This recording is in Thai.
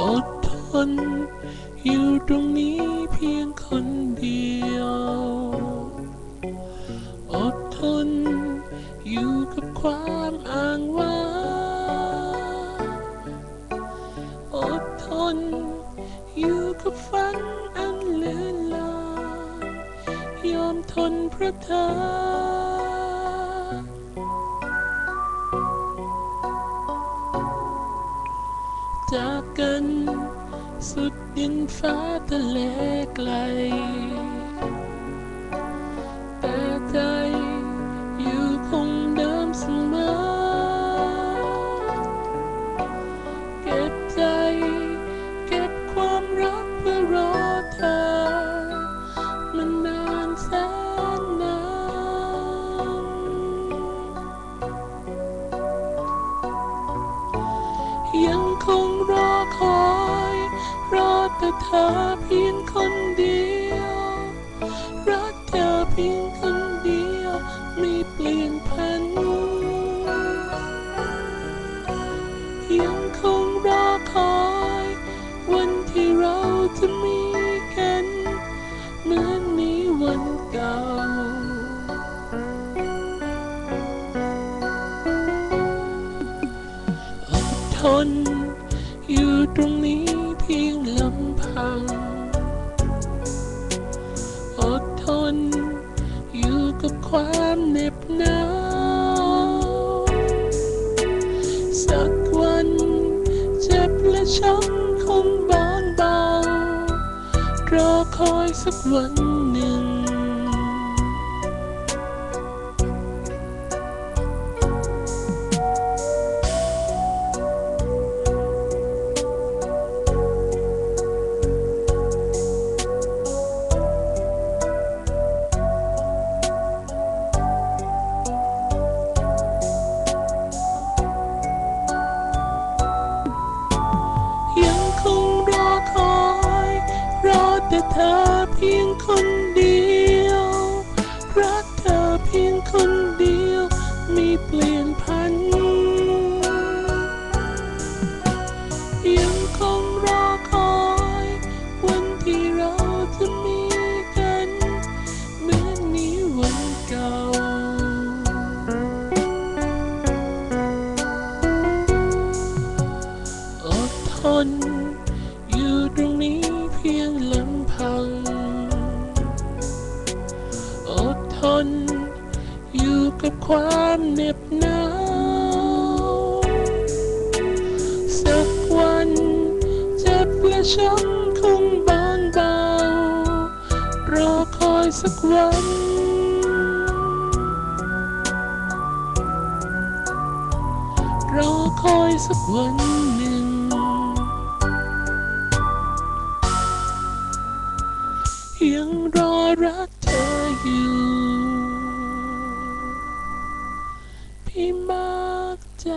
อดทนอยู่ตรงนี้เพียงคนเดียว อดทนอยู่กับความอ้างว้างอดทนอยู่กับฟ้า นพระทจากกันสุดดินฟ้าทะเลไกล แต่เธอเพียงคนเดียว รักเธอเพียงคนเดียว ไม่เปลี่ยนพันยังคงรอคอย วันที่เราจะมีกัน เหมือนมีวันเก่า อดทน อยู่ตรงนี้ พียงลำพัง อดทน อยู่กับความเหน็บหนาวสักวันเจ็บและช้ำคงบางเบารอคอยสักวัน จ็บและช้ำคงบางเบารอคอยสักวันรอคอยสักวันหนึ่ง ยังรอรักเธออยู่ พี่มากใจ